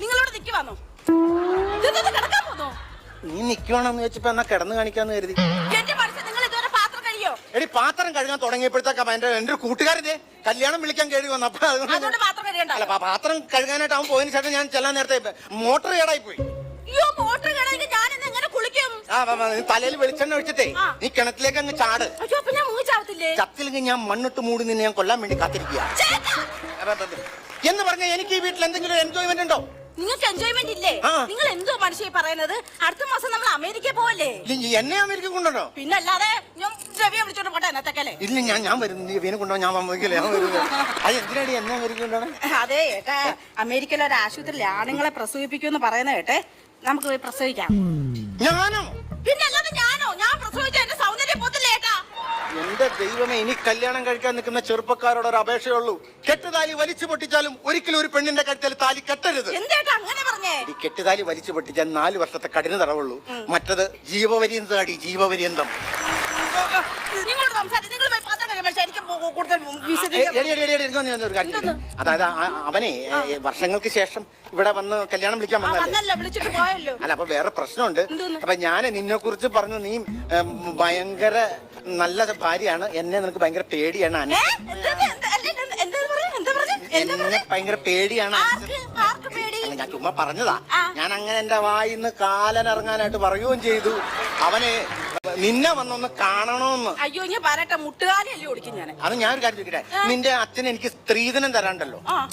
നിങ്ങളോട് നിക്കുവാന്നോ? കിടക്കാൻ പോന്നോ? നീ നിക്കുവാണെന്ന് വെച്ചപ്പോ എന്നാ കിടന്ന് കാണിക്കാന്ന് കരുതി? എന്റെ മനസ്സിൽ നിങ്ങൾ ഇതുവരെ പാത്രം കഴിയോ എടി പാത്രം കഴുകാൻ തുടങ്ങിയപ്പോഴത്തേക്കാ എന്റെ എന്റെ ഒരു കൂട്ടുകാരന്റെ കല്യാണം വിളിക്കാൻ കയറി വന്നു. അപ്പൊ അതുകൊണ്ട് അതുകൊണ്ട് പാത്രം കഴിയണ്ട അല്ല പാ- പാത്രം കഴുകാനായിട്ട് അവൻ പോയതിനു ശേഷം ഞാൻ ചെല്ലാൻ നേരത്തെ മോട്ടർ കേടായി പോയി. അയ്യോ മോട്ടർ ഞാൻ ഇന്ന് എങ്ങനെ കുളിക്കും? ആ തലയിൽ വെളിച്ചെണ്ണ ഒഴിച്ചിട്ടേ. ആ. നീ കിണറ്റിലേക്ക് അങ്ങ് ചാട്. അയ്യോ അപ്പൊ ഞാൻ മൂച്ചാവത്തില്ലേ ചത്തില്ലെങ്കിൽ ഞാൻ മണ്ണിട്ട് മൂടി നിന്നെ ഞാൻ കൊല്ലാൻ വേണ്ടി കാത്തിരിക്കുക. ചേട്ടാ! എന്ന് പറഞ്ഞ എനിക്ക് ഈ വീട്ടിൽ എന്തെങ്കിലും എൻജോയ്മെന്റ് ഉണ്ടോ? നിങ്ങൾക്ക് എൻജോയ്മെന്റ് ഇല്ലേ? നിങ്ങൾ എന്തോ മനുഷ്യ പറയുന്നത്? അടുത്ത മാസം നമ്മൾ അമേരിക്ക പോവല്ലേ? എന്നെ അമേരിക്ക കൊണ്ടുണ്ടോ പിന്നല്ലാതെ ഞാൻ രവിയെ വിളിച്ചോണ്ട് പോട്ടെ എന്നത്തേക്കല്ലേ ഇല്ല ഞാൻ ഞാൻ വരുന്നു. നീ വീനെ കൊണ്ടോ ഞാൻ അമേരിക്കയില്ല ഞാൻ വരുന്നു. അത് എന്തിനാടി എന്നെ അമേരിക്ക കൊണ്ടാണ് അതെ ഏട്ടാ അമേരിക്കയിലെ ഒരു ആശുപത്രിയിൽ ആണുങ്ങളെ പ്രസവിപ്പിക്കുമെന്ന് പറയുന്ന കേട്ടെ. നമുക്ക് പോയി പ്രസവിക്കാം. ഞാനോ? എന്റെ ദൈവമേ ഇനി കല്യാണം കഴിക്കാൻ നിൽക്കുന്ന ചെറുപ്പക്കാരോട് ഒരു അപേക്ഷയുള്ളൂ. കെട്ടുതാലി വലിച്ചു പൊട്ടിച്ചാലും ഒരിക്കലും ഒരു പെണ്ണിന്റെ കഴുത്തിൽ താലി കെട്ടരുത്. അങ്ങനെ പറഞ്ഞേ? ഈ കെട്ടുതാലി വലിച്ചു പൊട്ടിച്ചാൽ നാല് വർഷത്തെ കഠിന തടവുള്ളൂ. മറ്റത് ജീവപര്യന്തടി ജീവപര്യന്തം? അതായത് അവനെ വർഷങ്ങൾക്ക് ശേഷം ഇവിടെ വന്ന് കല്യാണം വിളിക്കാൻ വന്നു വന്നല്ലേ അല്ല അപ്പൊ വേറെ പ്രശ്നമുണ്ട്? അപ്പൊ ഞാൻ നിന്നെ കുറിച്ച് പറഞ്ഞു നീ ഭയങ്കര നല്ല ഭാര്യയാണ്. എന്നെ നിനക്ക് ഭയങ്കര പേടിയാണ് അന- എന്നെ? ഭയങ്കര പേടിയാണ് ഞാൻ ചുമ്മാ പറഞ്ഞതാ. ഞാൻ അങ്ങനെ എന്റെ വായിന്ന് കാലനിറങ്ങാനായിട്ട് പറയുകയും ചെയ്തു. അവന് നിന്നെ വന്നൊന്ന് കാണണമെന്ന് അയ്യോ ഞാൻ പറയട്ടെ. മുട്ടുകാലല്ലേ ഓടിക്കും ഞാൻ അത് ഞാൻ ഒരു കാര്യം ചോദിക്കട്ടെ? നിന്റെ അച്ഛൻ എനിക്ക് സ്ത്രീധനം തരാണ്ടല്ലോ. ആ.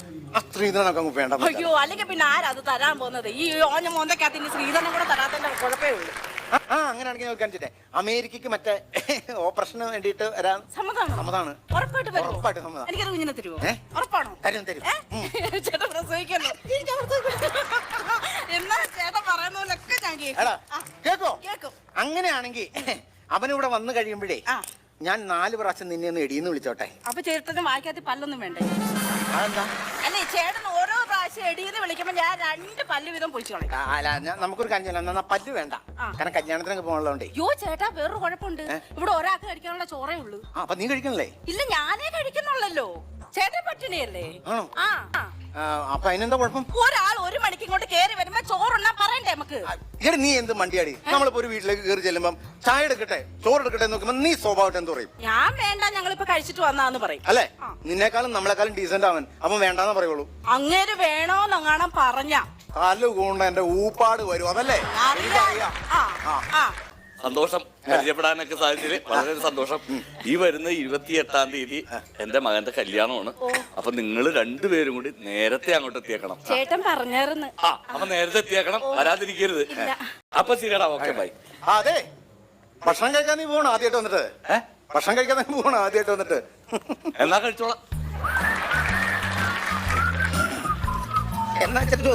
സ്ത്രീധനം നമുക്ക് വേണ്ട. അയ്യോ അല്ലെങ്കിൽ പിന്നെ ആരാ അത് തരാൻ പോകുന്നത്? ഈ ഓഞ്ഞ മോന്തക്കകത്ത് ഇനി സ്ത്രീധനം കൂടെ തരാത്തതിന്റെ കുഴപ്പമേ ഉള്ളൂ. ആ, അങ്ങനെയാണെങ്കിൽ ഞാൻ കാണിച്ചിട്ടെ. അമേരിക്കക്ക് മറ്റേ ഓപ്പറേഷന് വേണ്ടിയിട്ട് വരാൻ സമ്മതമാണ്? സമ്മതാണ്. ഉറപ്പായിട്ട് വരും. ഉറപ്പായിട്ട് സമ്മതം. എനിക്കത് കുഞ്ഞിനെ തരുമോ? ഏ? ഉറപ്പാണോ? തരും തരും. ഏ? ചേട്ടൻ പ്രസവിക്കല്ലോ എന്നാ ചേട്ടൻ പറയുന്ന പോലൊക്കെ ഞാൻ എടാ കേൾക്കും ആ, കേക്കോ? അങ്ങനെയാണെങ്കിൽ അവനിവിടെ വന്നു കഴിയുമ്പോഴേ ആ. ഞാൻ നാല് പ്രാവശ്യം നിന്നെ ഒന്ന് എടിയെന്ന് വിളിച്ചോട്ടെ. അപ്പൊ ചേട്ടന് വായിക്കാത്ത പല്ലൊന്നും വേണ്ടേ? അതെന്താ? അല്ലേ ചേട്ടൻ ഓരോ എടീന്ന് വിളിക്കുമ്പോ ഞാൻ രണ്ട് പല്ല് വീതം പൊളിച്ചു കളയും അല്ല ഞാൻ- നമുക്കൊരു ചെയ്യാം. എന്നാ പല്ല് വേണ്ട. ആ. കാരണം കല്യാണത്തിനൊക്കെ പോകണല്ലോണ്ടേ യോ ചേട്ടാ വേറൊരു കുഴപ്പമുണ്ട്. ഇവിടെ ഒരാൾക്ക് കഴിക്കാനുള്ള ചോറേ ഉള്ളൂ. ആ അപ്പൊ നീ കഴിക്കണല്ലേ? ഇല്ല ഞാനേ കഴിക്കുന്നുള്ളല്ലോ. ചേട്ടൻ പട്ടിണിയല്ലേ? ആണോ? ആ ആ. അപ്പൊ അതിനെന്താ കുഴപ്പം? ഒരാൾ ഒരു മണിക്ക് ഇങ്ങോട്ട് കേറി വരുമ്പോ ചോറുണ്ണാ പറയണ്ടേ നമുക്ക്? എടി നീ എന്ത് മണ്ടിയാടി? നമ്മളിപ്പോ ഒരു വീട്ടിലേക്ക് കയറി ചെല്ലുമ്പം ചായ എടുക്കട്ടെ ചോറ് എടുക്കട്ടെ നോക്കുമ്പോ നീ സ്വഭാവം എന്ത് പറയും? ഞാൻ വേണ്ട ഞങ്ങളിപ്പോ കഴിച്ചിട്ട് വന്നാന്ന് പറയും. അല്ലേ? നിന്നെക്കാളും നമ്മളെക്കാളും ഡീസന്റ് അവൻ. അവൻ വേണ്ടാന്ന് പറയുള്ളൂ. അങ്ങേര് വേണോന്നെങ്ങാണം പറഞ്ഞ. കാൽ കൊണ്ട് എന്റെ ഊപ്പാട് വരും അതല്ലേ? എനിക്കറിയാം. ആ. ആ. സന്തോഷം പരിചയപ്പെടാനൊക്കെ സാധിച്ചതിൽ വളരെ സന്തോഷം. ഈ വരുന്ന ഇരുപത്തി എട്ടാം തീയതി എന്റെ മകന്റെ കല്യാണമാണ്. അപ്പൊ നിങ്ങൾ രണ്ടുപേരും കൂടി നേരത്തെ അങ്ങോട്ട് എത്തിയേക്കണം. ചേട്ടൻ പറഞ്ഞായിരുന്നു. ആ അപ്പൊ നേരത്തെ എത്തിയേക്കണം. വരാതിരിക്കരുത്. അപ്പൊ ശരിയാടാ ഓക്കെ ബൈ. ആ, അതെ. ഭക്ഷണം കഴിക്കാൻ നീ പോകണം ആദ്യമായിട്ട് വന്നിട്ട്? ഭക്ഷണം കഴിക്കാൻ നീ പോകണം ആദ്യമായിട്ട് വന്നിട്ട്? എന്നാ കഴിച്ചോളാം. എന്നാ ചെറിയ